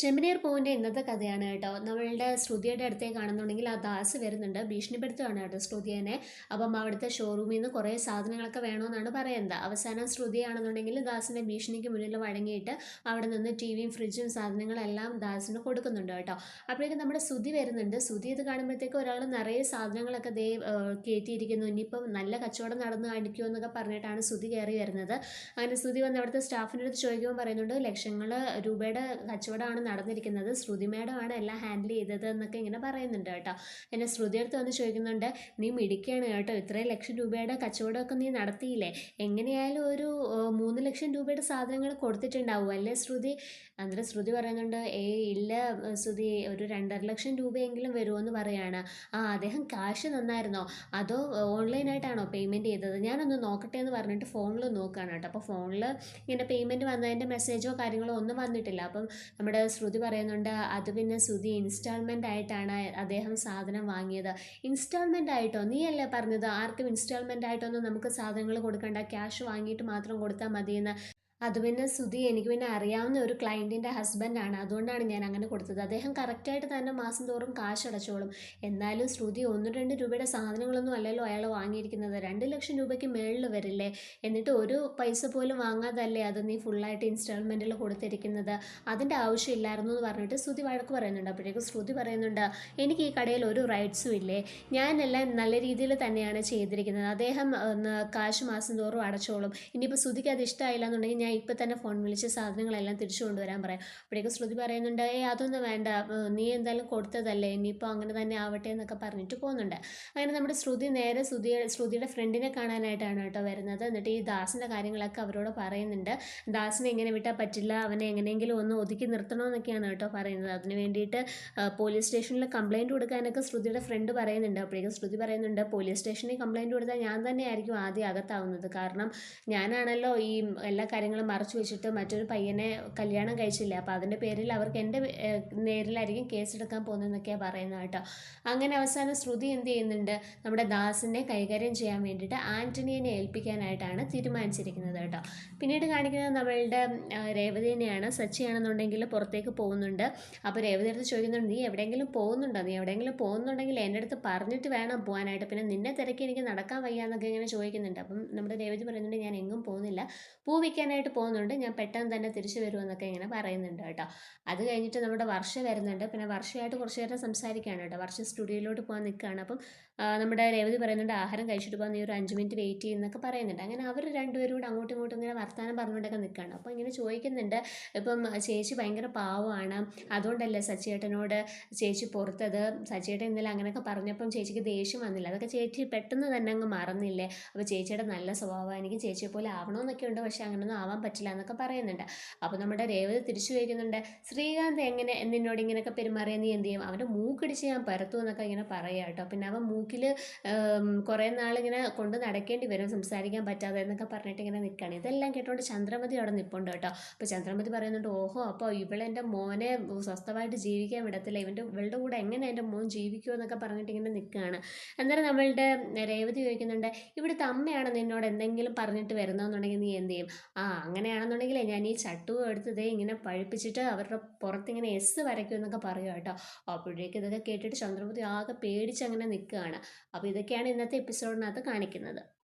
ചെമ്മനീർ പൂവിന്റെ ഇന്നത്തെ കഥയാണ് കേട്ടോ. നമ്മളുടെ ശ്രുതിയുടെ അടുത്തേക്ക് കാണുന്നുണ്ടെങ്കിൽ ആ ദാസ് വരുന്നുണ്ട്. ഭീഷണിപ്പെടുത്തുകയാണ് കേട്ടോ ശ്രുതിയെ അപ്പം അവിടുത്തെ ഷോറൂമിൽ നിന്ന് കുറേ സാധനങ്ങളൊക്കെ വേണമെന്നാണ് പറയുന്നത്. അവസാനം ശ്രുതിയാണെന്നുണ്ടെങ്കിൽ ദാസിന്റെ ഭീഷണിക്ക് മുന്നിൽ വഴങ്ങിയിട്ട് അവിടെ നിന്ന് ടി വിയും ഫ്രിഡ്ജും സാധനങ്ങളെല്ലാം ദാസിന് കൊടുക്കുന്നുണ്ട് കേട്ടോ. അപ്പോഴേക്കും നമ്മുടെ ശ്രുതി വരുന്നുണ്ട്. ശ്രുതി ഇത് കാണുമ്പോഴത്തേക്ക് ഒരാൾ നിറയെ സാധനങ്ങളൊക്കെ ദേ കയറ്റിയിരിക്കുന്നു ഇനിയിപ്പം നല്ല കച്ചവടം നടന്നു കാണിക്കുമോ എന്നൊക്കെ പറഞ്ഞിട്ടാണ് ശ്രുതി കയറി വരുന്നത്. അങ്ങനെ ശ്രുതി വന്ന് അവിടുത്തെ സ്റ്റാഫിന്റെ അടുത്ത് ചോദിക്കുമ്പോൾ പറയുന്നുണ്ട് ലക്ഷങ്ങൾ രൂപയുടെ കച്ചവടമാണ് നടന്നിരിക്കുന്നത്. ശ്രുതി മേഡമാണ് എല്ലാം ഹാൻഡിൽ ചെയ്തത് എന്നൊക്കെ ഇങ്ങനെ പറയുന്നുണ്ട് കേട്ടോ. എന്നെ ശ്രുതി അടുത്ത് വന്ന് ചോദിക്കുന്നുണ്ട് നീ മിടിക്കുകയാണ് കേട്ടോ. ഇത്രയും ലക്ഷം രൂപയുടെ കച്ചവടമൊക്കെ നീ നടത്തിയില്ലേ? എങ്ങനെയായാലും ഒരു മൂന്ന് ലക്ഷം രൂപയുടെ സാധനങ്ങൾ കൊടുത്തിട്ടുണ്ടാവും അല്ലേ ശ്രുതി? അന്നേരം ശ്രുതി പറയുന്നുണ്ട് ഏ ഇല്ല ശ്രുതി. ഒരു രണ്ടര ലക്ഷം രൂപയെങ്കിലും വരുമെന്ന് പറയാണ്. ആ അദ്ദേഹം കാശ് നന്നായിരുന്നോ അതോ ഓൺലൈനായിട്ടാണോ പേയ്മെന്റ് ചെയ്തത്? ഞാനൊന്ന് നോക്കട്ടെ എന്ന് പറഞ്ഞിട്ട് ഫോണിൽ നോക്കുകയാണ് കേട്ടോ. അപ്പോൾ ഫോണിൽ ഇങ്ങനെ പേയ്മെന്റ് വന്നതിന്റെ മെസ്സേജോ കാര്യങ്ങളോ ഒന്നും വന്നിട്ടില്ല. അപ്പം നമ്മുടെ ശ്രുതി പറയുന്നുണ്ട് അത് പിന്നെ ശ്രുതി ഇൻസ്റ്റാൾമെന്റ് ആയിട്ടാണ് അദ്ദേഹം സാധനം വാങ്ങിയത്. ഇൻസ്റ്റാൾമെന്റ് ആയിട്ടോ? നീയല്ലേ പറഞ്ഞത്? ആർക്കും ഇൻസ്റ്റാൾമെന്റ് ആയിട്ടൊന്നും നമുക്ക് സാധനങ്ങൾ കൊടുക്കണ്ട ക്യാഷ് വാങ്ങിയിട്ട് മാത്രം കൊടുത്താൽ മതിയെന്ന്. അത് പിന്നെ സുധി എനിക്ക് പിന്നെ അറിയാവുന്ന ഒരു ക്ലയന്റിന്റെ ഹസ്ബൻഡാണ് അതുകൊണ്ടാണ് ഞാൻ അങ്ങനെ കൊടുത്തത്. അദ്ദേഹം കറക്റ്റായിട്ട് തന്നെ മാസം തോറും കാശ് അടച്ചോളും എന്നാലും ശ്രുതി ഒന്ന് രണ്ട് രൂപയുടെ സാധനങ്ങളൊന്നും അല്ലല്ലോ അയാൾ വാങ്ങിയിരിക്കുന്നത്. രണ്ട് ലക്ഷം രൂപയ്ക്ക് മേളിൽ വരില്ലേ? എന്നിട്ട് ഒരു പൈസ പോലും വാങ്ങാതല്ലേ അത് നീ ഫുള്ളായിട്ട് ഇൻസ്റ്റാൾമെന്റിൽ കൊടുത്തിരിക്കുന്നത്? അതിന്റെ ആവശ്യമില്ലായിരുന്നു എന്ന് പറഞ്ഞിട്ട് ശ്രുതി വഴക്ക് പറയുന്നുണ്ട്. അപ്പോഴേക്കും ശ്രുതി പറയുന്നുണ്ട് എനിക്ക് ഈ കടയിൽ ഒരു റൈറ്റ്സും ഇല്ലേ? ഞാനെല്ലാം നല്ല രീതിയിൽ തന്നെയാണ് ചെയ്തിരിക്കുന്നത്. അദ്ദേഹം കാശ് മാസം തോറും അടച്ചോളും. ഇനിയിപ്പോൾ ശ്രുതിക്ക് അത് ഇഷ്ടമായില്ല എന്നുണ്ടെങ്കിൽ ഞാൻ ഇപ്പം തന്നെ ഫോൺ വിളിച്ച് സാധനങ്ങളെല്ലാം തിരിച്ചു കൊണ്ടുവരാൻ പറയാം. അപ്പോഴേക്കും ശ്രുതി പറയുന്നുണ്ട് ഏ അതൊന്നും വേണ്ട. നീ എന്തായാലും കൊടുത്തതല്ലേ? ഇനിയിപ്പോൾ അങ്ങനെ തന്നെ ആവട്ടെ എന്നൊക്കെ പറഞ്ഞിട്ട് പോകുന്നുണ്ട്. അങ്ങനെ നമ്മുടെ ശ്രുതി നേരെ ശ്രുതി ശ്രുതിയുടെ ഫ്രണ്ടിനെ കാണാനായിട്ടാണ് കേട്ടോ വരുന്നത്. എന്നിട്ട് ഈ ദാസിന്റെ കാര്യങ്ങളൊക്കെ അവരോട് പറയുന്നുണ്ട്. ദാസിനെ എങ്ങനെ വിട്ടാൽ പറ്റില്ല. അവനെ എങ്ങനെയെങ്കിലും ഒന്ന് ഒതുക്കി നിർത്തണമെന്നൊക്കെയാണ് കേട്ടോ പറയുന്നത്. അതിന് വേണ്ടിയിട്ട് പോലീസ് സ്റ്റേഷനിൽ കംപ്ലയിന്റ് കൊടുക്കാനൊക്കെ ശ്രുതിയുടെ ഫ്രണ്ട് പറയുന്നുണ്ട്. അപ്പോഴേക്കും ശ്രുതി പറയുന്നുണ്ട് പോലീസ് സ്റ്റേഷനിൽ കംപ്ലയിന്റ് കൊടുത്താൽ ഞാൻ തന്നെയായിരിക്കും ആദ്യം അകത്താവുന്നത്. കാരണം ഞാനാണല്ലോ ഈ എല്ലാ കാര്യങ്ങളും കാര്യങ്ങൾ മറച്ചു വെച്ചിട്ട് മറ്റൊരു പയ്യനെ കല്യാണം കഴിച്ചില്ല? അപ്പോൾ അതിന്റെ പേരിൽ അവർക്ക് എന്റെ നേരിലായിരിക്കും കേസെടുക്കാൻ പോകുന്നതെന്നൊക്കെയാണ് പറയുന്നത് കേട്ടോ. അങ്ങനെ അവസാനം ശ്രുതി എന്ത് ചെയ്യുന്നുണ്ട്? നമ്മുടെ ദാസിനെ കൈകാര്യം ചെയ്യാൻ വേണ്ടിയിട്ട് ആന്റണിയെ ഏൽപ്പിക്കാനായിട്ടാണ് തീരുമാനിച്ചിരിക്കുന്നത് കേട്ടോ. പിന്നീട് കാണിക്കുന്നത് നമ്മളുടെ രേവതിനെയാണ്. സച്ചിയാണെന്നുണ്ടെങ്കിൽ പുറത്തേക്ക് പോകുന്നുണ്ട്. അപ്പോൾ രേവതി അടുത്ത് ചോദിക്കുന്നുണ്ട് നീ എവിടെയെങ്കിലും പോകുന്നുണ്ടോ? നീ എവിടെയെങ്കിലും പോകുന്നുണ്ടെങ്കിൽ എന്റെ അടുത്ത് പറഞ്ഞിട്ട് വേണം പോകാനായിട്ട്. പിന്നെ നിന്നെ തിരക്കി എനിക്ക് നടക്കാൻ വയ്യാന്നൊക്കെ ഇങ്ങനെ ചോദിക്കുന്നുണ്ട്. അപ്പം നമ്മുടെ രേവതി പറയുന്നുണ്ട് ഞാൻ എങ്ങും പോകുന്നില്ല. പൂ വയ്ക്കാനായിട്ട് ആയിട്ട് പോകുന്നുണ്ട്. ഞാൻ പെട്ടെന്ന് തന്നെ തിരിച്ചു വരുമെന്നൊക്കെ ഇങ്ങനെ പറയുന്നുണ്ട് കേട്ടോ. അത് കഴിഞ്ഞിട്ട് നമ്മുടെ വർഷ വരുന്നുണ്ട്. പിന്നെ വർഷമായിട്ട് കുറച്ച് നേരം സംസാരിക്കുകയാണ് കേട്ടോ. വർഷ സ്റ്റുഡിയോയിലോട്ട് പോകാൻ നിൽക്കുകയാണ്. അപ്പം നമ്മുടെ രേവതി പറയുന്നുണ്ട് ആഹാരം കഴിച്ചിട്ട് പോകാൻ നീ ഒരു അഞ്ച് മിനിറ്റ് വെയിറ്റ് ചെയ്യുന്നൊക്കെ പറയുന്നുണ്ട്. അങ്ങനെ അവർ രണ്ടുപേരും കൂടെ അങ്ങോട്ടും ഇങ്ങോട്ടും ഇങ്ങനെ വർത്തമാനം പറഞ്ഞുകൊണ്ടൊക്കെ നിൽക്കുകയാണ്. അപ്പോൾ ഇങ്ങനെ ചോദിക്കുന്നുണ്ട് ഇപ്പം ചേച്ചി ഭയങ്കര പാവമാണ്. അതുകൊണ്ടല്ലേ സച്ചിയേട്ടനോട് ചേച്ചി പുറത്തത്? സച്ചിയേട്ടൻ ഇന്നലെ അങ്ങനെയൊക്കെ പറഞ്ഞപ്പം ചേച്ചിക്ക് ദേഷ്യം വന്നില്ല. അതൊക്കെ ചേച്ചി പെട്ടെന്ന് തന്നെ അങ്ങ് മറന്നില്ലേ? അപ്പോൾ ചേച്ചിയുടെ നല്ല സ്വഭാവം എനിക്ക് ചേച്ചിയെ പോലെ ആവണമെന്നൊക്കെ ഉണ്ട്. പക്ഷേ അങ്ങനെയൊന്നും ആവാൻ പറ്റില്ല എന്നൊക്കെ പറയുന്നുണ്ട്. അപ്പോൾ നമ്മുടെ രേവതി തിരിച്ചു ചോദിക്കുന്നുണ്ട് ശ്രീകാന്ത് എങ്ങനെ? നിന്നോട് ഇങ്ങനെയൊക്കെ പെരുമാറിയാൽ നീ എന്ത് ചെയ്യും? അവന്റെ മൂക്കിടിച്ച് ഞാൻ പരത്തു എന്നൊക്കെ ഇങ്ങനെ പറയാം കേട്ടോ. പിന്നെ അവൻ മൂക്കിൽ കുറേ നാളിങ്ങനെ കൊണ്ട് നടക്കേണ്ടി വരും സംസാരിക്കാൻ പറ്റാതെ എന്നൊക്കെ പറഞ്ഞിട്ട് ഇങ്ങനെ നിൽക്കുകയാണ് ഇതെല്ലാം കേട്ടോണ്ട് ചന്ദ്രമതി അവിടെ നിൽപ്പുണ്ട് കേട്ടോ. അപ്പോൾ ചന്ദ്രമതി പറയുന്നുണ്ട് ഓഹോ അപ്പോൾ ഇവളെന്റെ മോനെ സ്വസ്ഥമായിട്ട് ജീവിക്കാൻ വിടത്തില്ല. ഇവന്റെ ഇവളുടെ കൂടെ എങ്ങനെ എന്റെ മോൻ ജീവിക്കുമോ എന്നൊക്കെ പറഞ്ഞിട്ട് ഇങ്ങനെ നിൽക്കുകയാണ് അന്നേരം നമ്മളുടെ രേവതി ചോദിക്കുന്നുണ്ട് ഇവിടുത്തെ അമ്മയാണ് നിന്നോട് എന്തെങ്കിലും പറഞ്ഞിട്ട് വരുന്നതെന്നുണ്ടെങ്കിൽ നീ എന്ത് ചെയ്യും? ആ അങ്ങനെയാണെന്നുണ്ടെങ്കിലേ ഞാൻ ഈ ചട്ടുവും ഇതേ ഇങ്ങനെ പഴുപ്പിച്ചിട്ട് അവരുടെ പുറത്തിങ്ങനെ എസ് വരയ്ക്കും എന്നൊക്കെ പറയുക കേട്ടോ. അപ്പോഴേക്കും ഇതൊക്കെ കേട്ടിട്ട് ചന്ദ്രമതി ആകെ പേടിച്ച് അങ്ങനെ നിൽക്കുകയാണ്. അപ്പോൾ ഇതൊക്കെയാണ് ഇന്നത്തെ എപ്പിസോഡിനകത്ത് കാണിക്കുന്നത്.